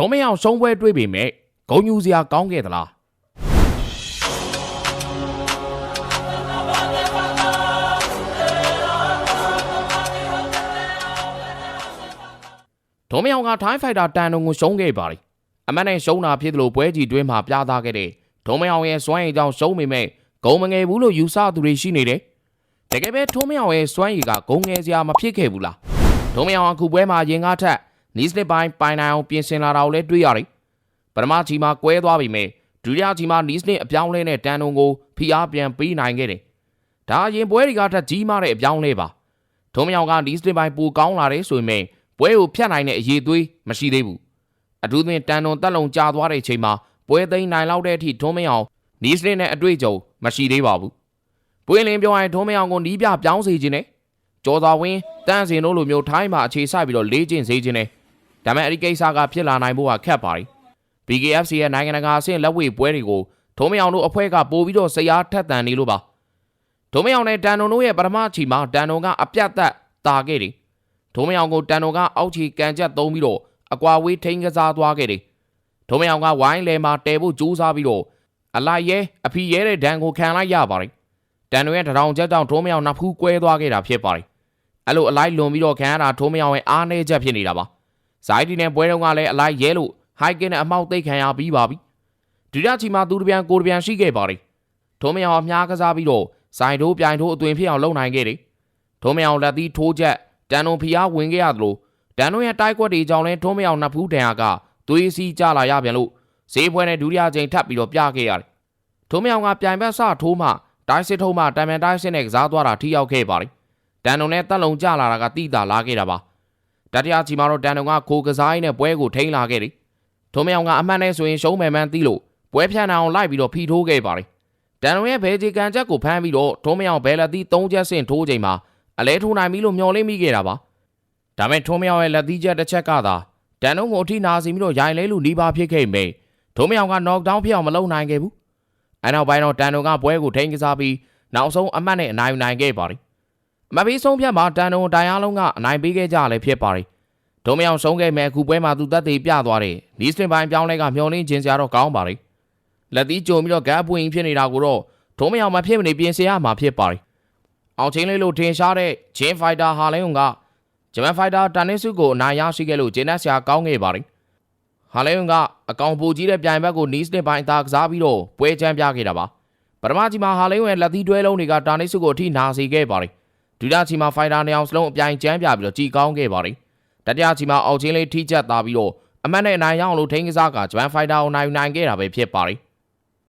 ထုံးမအောင်ရှုံးပွဲတွေးပေမဲ့ဂုံညူစရာကောင်းခဲ့သလားထုံးမအောင်ကထိုင်းဖိုက်တာတန်တုံကိုရှုံးခဲ့ပါလိအမတ်နဲ့ရှုံးတာဖြစ်တယ်လို့ပွဲကြီးတွင်းမှာပြသခဲ့တဲ့ထုံးမအောင်ရဲ့စွမ်းရည်ကြောင့်ရှုံးပေမဲ့ဂုံမငယ်ဘူးလို့ယူဆသူတွေရှိနေတယ်တကယ်ပဲထုံးမအောင်ရဲ့စွမ်းရည်ကဂုံငယ်စရာမဖြစ်ခဲ့ဘူးလားဒုံမယောင်အခုပွဲမှာရင်ကားထက် နီးစနစ်ပိုင်းပိုင်နိုင်အောင်ပြင်ဆင်လာတာကိုလည်းတွေ့ရတယ်။ပထမချီမှာကွဲသွားပြီမဲ့ဒုတိယချီမှာနီးစနစ်အပြောင်းလဲနဲ့တန်တုံကိုဖိအားပြန်ပေးနိုင်ခဲ့တယ်။ဒါအရင်ပွဲတွေကထက်ကြီးမားတဲ့အပြောင်းလဲပါ။ဒုံမယောင်ကနီးစနစ်ပိုင်းပိုကောင်းလာတယ်ဆိုရင်ပွဲကိုဖျက်နိုင်တဲ့အရေးသွေးမရှိသေးဘူး။အထူးသဖြင့်တန်တုံတက်လုံကြာသွားတဲ့ချိန်မှာပွဲသိမ်းနိုင်လောက်တဲ့အထိဒုံမယောင်နီးစနစ်နဲ့အတွေ့အကြုံမရှိသေးပါဘူး။ပွင့်လင်းပြောရင်ဒုံမယောင်ကိုနီးပြပြောင်းစေခြင်းနဲ့ကျော်သာဝင်းတန်းစင်တို့လိုမျိုးထိုင်းမှာအခြေစိုက်ပြီးတော့လေးကျင့်စေခြင်းနဲ့ ဒါပေမဲ့အဲ့ဒီကိစ္စကဖြစ်လာနိုင်ဖို့ကခက်ပါလိ BKFC ရဲ့နိုင်ငံတကာအဆင့်လက်ဝှေ့ပွဲတွေကိုထုံးမယောင်တို့အဖွဲ့ကပို့ပြီးတော့ဆရာထက်တန်နေလို့ပါထုံးမယောင်နဲ့တန်တုံတို့ရဲ့ပထမချီမှာတန်တုံကအပြတ်သက်တာခဲ့တယ်ထုံးမယောင်ကိုတန်တုံကအောက်ချီကန်ချက်သုံးပြီးတော့အကွာဝေးထိန်းကစားသွားခဲ့တယ်ထုံးမယောင်ကဝိုင်းလဲမှာတဲဖို့ကြိုးစားပြီးတော့အလိုက်ရဲအဖီရဲတဲ့ဒဏ်ကိုခံလိုက်ရပါတယ်တန်တုံရဲ့တရောင်ချက်ကြောင့်ထုံးမယောင်နှစ်ဖူးကွဲသွားခဲ့တာဖြစ်ပါတယ်အဲ့လိုအလိုက်လွန်ပြီးတော့ခံရတာထိုးမရောင်ရဲ့အားနည်းချက်ဖြစ်နေတာပါ။ ဇိုင်းဒီနဲ့ပွဲတုန်းကလည်းအလိုက်ရဲလို့ဟိုက်ကင်းနဲ့အမောက်သိပ်ခံရပြီးပါပြီ။ဒုတိယချီမှာသူတပြန်ကိုတပြန်ရှိခဲ့ပါလေ။ထိုးမရောင်အများကစားပြီးတော့ဇိုင်းထိုးပြိုင်ထိုးအသွင်ဖြစ်အောင်လုပ်နိုင်ခဲ့တယ်။ထိုးမရောင်လက်သီးထိုးချက်တန်တုံဖီအားဝင်ခဲ့ရသလိုတန်တုံရဲ့တိုက်ကွက်တွေကြောင့်လည်းထိုးမရောင်နှစ်ဖူးတန်ဟာကသွေးစီးကြလာရပြန်လို့ဈေးပွဲနဲ့ဒုတိယချိန်ထပ်ပြီးတော့ပြခဲ့ရတယ်။ထိုးမရောင်ကပြိုင်ဘက်စထိုးမှတိုင်းစစ်ထုံးမှတိုင်မန်တိုင်းစစ်နဲ့ကစားသွားတာထိရောက်ခဲ့ပါလေ။တန်တုံနဲ့တက်လုံကြလာတာကတိတာလာခဲ့တာပါ တတိယချီမှာတော့တန်တုံကခိုကစားရင်းနဲ့ပွဲကိုထိန်းလာခဲ့တယ်ထုံးမယောင်ကအမှန်နဲ့ဆိုရင်ရှုံးမယ်မှန်းသိလို့ပွဲဖြန့်အောင်လိုက်ပြီးတော့ဖီထိုးခဲ့ပါတယ်တန်တုံရဲ့ဘဲဂျီကန်ချက်ကိုဖမ်းပြီးတော့ထုံးမယောင်ဘဲလက်သီး၃ချက်ဆင့်ထိုးချိန်မှာအလဲထိုးနိုင်ပြီလို့မျှော်လင့်မိခဲ့တာပါဒါမဲ့ထုံးမယောင်ရဲ့လက်သီးချက်တစ်ချက်ကသာတန်တုံကိုအထိနာစီပြီးတော့ရိုင်လဲလူနီးပါဖြစ်ခဲ့မိထုံးမယောင်က knock down ဖြစ်အောင်မလုပ်နိုင်ခဲ့ဘူးအဲနောက်ပိုင်းတော့တန်တုံကပွဲကိုထိန်းကစားပြီးနောက်ဆုံးအမှတ်နဲ့အနိုင်ယူနိုင်ခဲ့ပါတယ် မပြီးဆုံးဖြတ်မှာတန်တုံတိုင်အားလုံးကအနိုင်ပေးခဲ့ကြလည်းဖြစ်ပါတယ်။ဒုံမယောင်ဆုံးခဲ့မဲ့အခုပွဲမှာသူတက်သေးပြသွားတယ်။နီးစတင်ပိုင်းပြောင်းလဲကမျောလင်းခြင်းစရာတော့ကောင်းပါလေ။လက်သီးကြုံပြီးတော့ဂတ်ပွင့်ဖြစ်နေတာကိုတော့ဒုံမယောင်မဖြစ်မနေပြင်ဆင်ရမှာဖြစ်ပါတယ်။အောင်ချင်းလေးလို့ထင်ရှားတဲ့ဂျင်းဖိုက်တာဟာလင်းုံကဂျမန်ဖိုက်တာတန်နစ်စုကိုအနိုင်ရရှိခဲ့လို့ဂျင်းနက်ဆရာကောင်းခဲ့ပါတယ်။ဟာလင်းုံကအကောင်ပူကြီးတဲ့ပြိုင်ဘက်ကိုနီးစတင်ပိုင်းအသာကစားပြီးတော့ပွဲချမ်းပြခဲ့တာပါ။ပထမကြီးမှာဟာလင်းုံရဲ့လက်သီးတွဲလုံးတွေကတာနစ်စုကိုအထိနာစေခဲ့ပါတယ်။ ဒုတိယချီမှာဖိုင်တာနေအောင်စလုံးအပြိုင်ကျမ်းပြပြီးတော့ကြည်ကောင်းခဲ့ပါတယ်။တတိယချီမှာအောက်ချင်းလေးထိချက်သားပြီးတော့အမတ်နဲ့အနိုင်ရအောင်လို့ထိန်းကစားကဂျပန်ဖိုင်တာကိုနိုင်ယူနိုင်ခဲ့တာပဲဖြစ်ပါတယ်